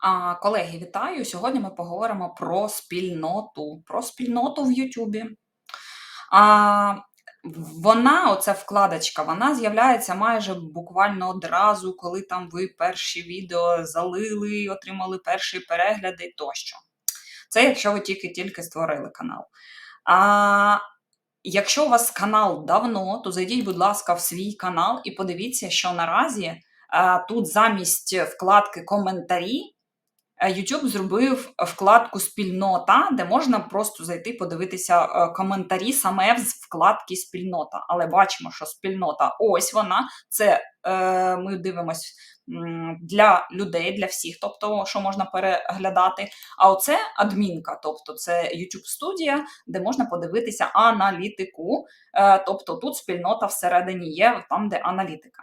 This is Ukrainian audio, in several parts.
А, колеги, вітаю! Сьогодні ми поговоримо про спільноту, про спільноту в Ютубі. А, вона, оця вкладочка, вона з'являється майже буквально одразу, коли там ви перші відео залили, отримали перші перегляди тощо. Це якщо ви тільки-тільки створили канал. А якщо у вас канал давно, то зайдіть, будь ласка, в свій канал і подивіться, що наразі а, тут замість вкладки коментарі. Е, YouTube зробив вкладку спільнота, де можна просто зайти подивитися е, коментарі саме з вкладки спільнота. Але бачимо, що спільнота ось вона. Це е, ми дивимось для людей, для всіх, тобто, що можна переглядати. А оце адмінка, тобто це YouTube студія, де можна подивитися аналітику. Тобто тут спільнота всередині є, там, де аналітика.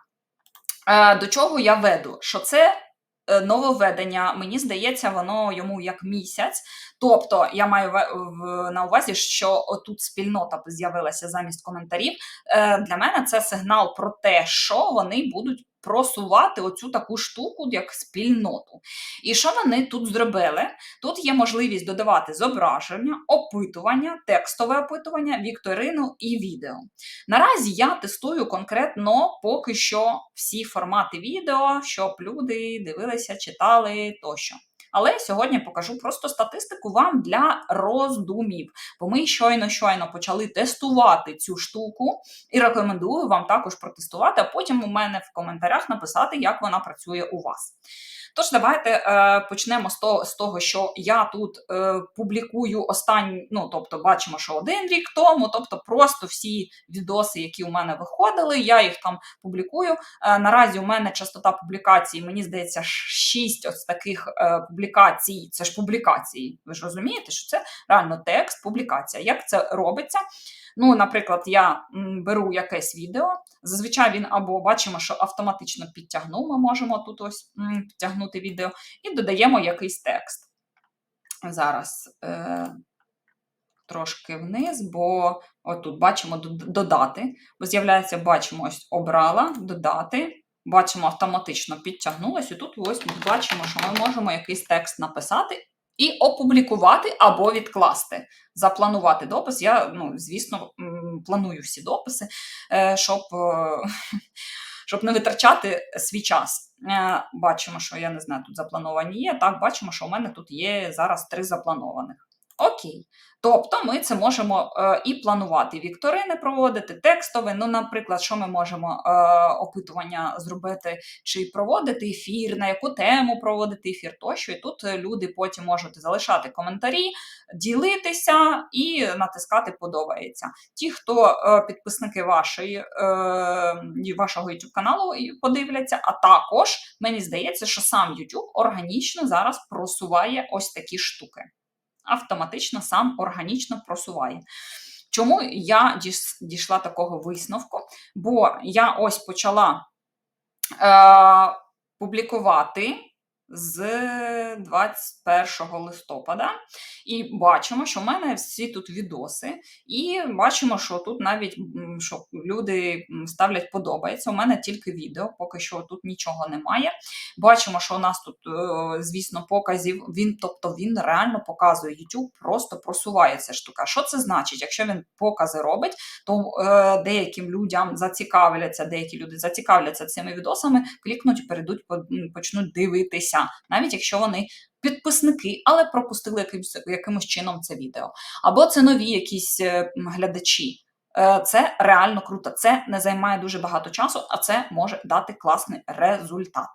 До чого я веду? Що це нововведення, мені здається, воно йому як місяць. Тобто, я маю на увазі, що тут спільнота з'явилася замість коментарів. Е, Для мене це сигнал про те, що вони будуть просувати оцю таку штуку, як спільноту. І що вони тут зробили? Тут є можливість додавати зображення, опитування, текстове опитування, вікторину і відео. Наразі я тестую конкретно поки що всі формати відео, щоб люди дивилися, читали тощо. Але сьогодні покажу просто статистику вам для роздумів, бо ми щойно щойно почали тестувати цю штуку, і рекомендую вам також протестувати, а потім у мене в коментарях написати, як вона працює у вас. Тож, давайте е, почнемо з того, з того, що я тут е, публікую останні, ну тобто бачимо, що один рік тому, тобто просто всі відоси, які у мене виходили, я їх там публікую. Е, наразі у мене частота публікацій, мені здається, 6 ось таких е. Це ж публікації. Ви ж розумієте, що це реально текст, публікація. Як це робиться? Ну, наприклад, я беру якесь відео. Зазвичай він або бачимо, що автоматично підтягнув. Ми можемо тут ось підтягнути відео, і додаємо якийсь текст. Зараз е, трошки вниз, бо отут бачимо додати, бо з'являється, бачимо, ось обрала, додати. Бачимо, автоматично підтягнулось, і тут ось бачимо, що ми можемо якийсь текст написати і опублікувати або відкласти. Запланувати допис. Я, ну, звісно, планую всі дописи, е, щоб, е, щоб не витрачати свій час. Е, Бачимо, що я не знаю, тут заплановані є. Так, бачимо, що у мене тут є зараз три запланованих. Окей. Тобто ми це можемо е, і планувати вікторини проводити, текстове. Ну, наприклад, що ми можемо е, опитування зробити, чи проводити ефір, на яку тему проводити ефір тощо. І тут е, люди потім можуть залишати коментарі, ділитися і натискати подобається. Ті, хто е, підписники вашої, е, вашого YouTube каналу подивляться, а також мені здається, що сам YouTube органічно зараз просуває ось такі штуки автоматично сам органічно просуває. Чому я дійшла такого висновку? Бо я ось почала е, публікувати з 21 листопада, і бачимо, що в мене всі тут відоси, і бачимо, що тут навіть що люди ставлять подобається. У мене тільки відео, поки що тут нічого немає. Бачимо, що у нас тут, е, звісно, показів. Він, тобто він реально показує YouTube, просто просуває ця штука. Що це значить? Якщо він покази робить, то е, деяким людям зацікавляться, деякі люди зацікавляться цими відосами, клікнуть, перейдуть, по- почнуть дивитися, навіть якщо вони. Підписники, але пропустили якимось, якимось чином це відео. Або це нові якісь е, глядачі. Е, Це реально круто. Це не займає дуже багато часу, а це може дати класний результат.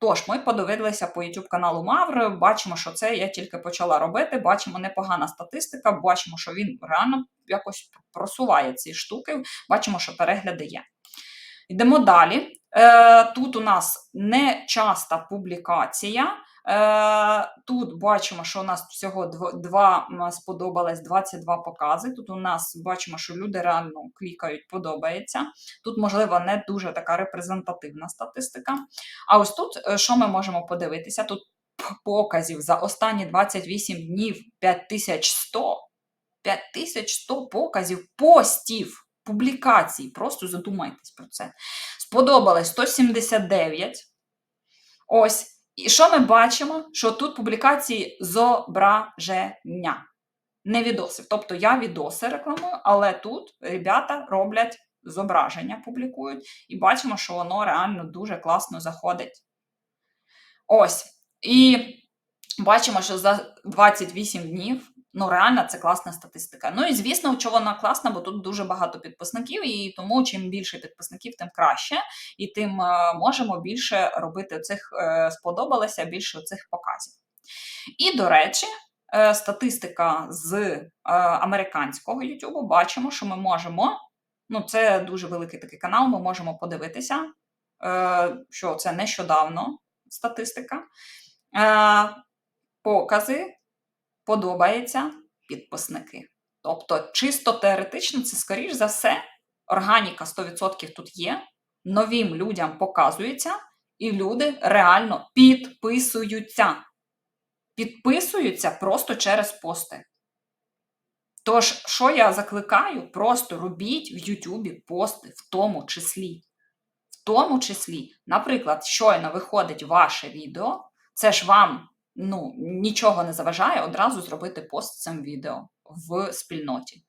Тож, ми подивилися по YouTube каналу Мавр. Бачимо, що це я тільки почала робити. Бачимо непогана статистика, бачимо, що він реально якось просуває ці штуки. Бачимо, що перегляди є. Йдемо далі. Е, Тут у нас нечаста публікація. Е, Тут бачимо, що у нас всього два сподобалось 22 покази. Тут у нас бачимо, що люди реально клікають, подобається. Тут, можливо, не дуже така репрезентативна статистика. А ось тут, е, що ми можемо подивитися? Тут показів за останні 28 днів 5100. 5100 показів постів, публікацій. Просто задумайтесь про це. Сподобалось 179. Ось. І що ми бачимо? Що тут публікації зображення, не відосів. Тобто я відоси рекламую, але тут ребята роблять зображення, публікують, і бачимо, що воно реально дуже класно заходить. Ось. І бачимо, що за 28 днів. Ну, реально, це класна статистика. Ну і звісно, чого вона класна, бо тут дуже багато підписників, і тому чим більше підписників, тим краще, і тим е, можемо більше робити цих е, сподобалося, більше цих показів. І, до речі, е, статистика з американського YouTube бачимо, що ми можемо. Ну, це дуже великий такий канал, ми можемо подивитися, що це нещодавно статистика. Покази подобається підписники. Тобто, чисто теоретично, це, скоріш за все, органіка 100% тут є, новим людям показується, і люди реально підписуються. Підписуються просто через пости. Тож, що я закликаю, просто робіть в Ютубі пости в тому числі. В тому числі, наприклад, щойно виходить ваше відео, це ж вам ну, нічого не заважає одразу зробити пост цим відео в спільноті.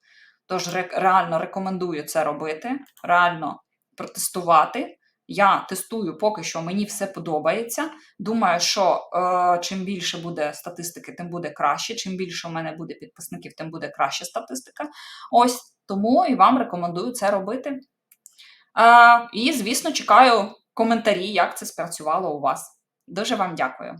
Тож ре- реально рекомендую це робити, реально протестувати. Я тестую поки що, мені все подобається. Думаю, що е, чим більше буде статистики, тим буде краще. Чим більше у мене буде підписників, тим буде краща статистика. Ось тому і вам рекомендую це робити. Е, і, звісно, чекаю коментарі, як це спрацювало у вас. Дуже вам дякую.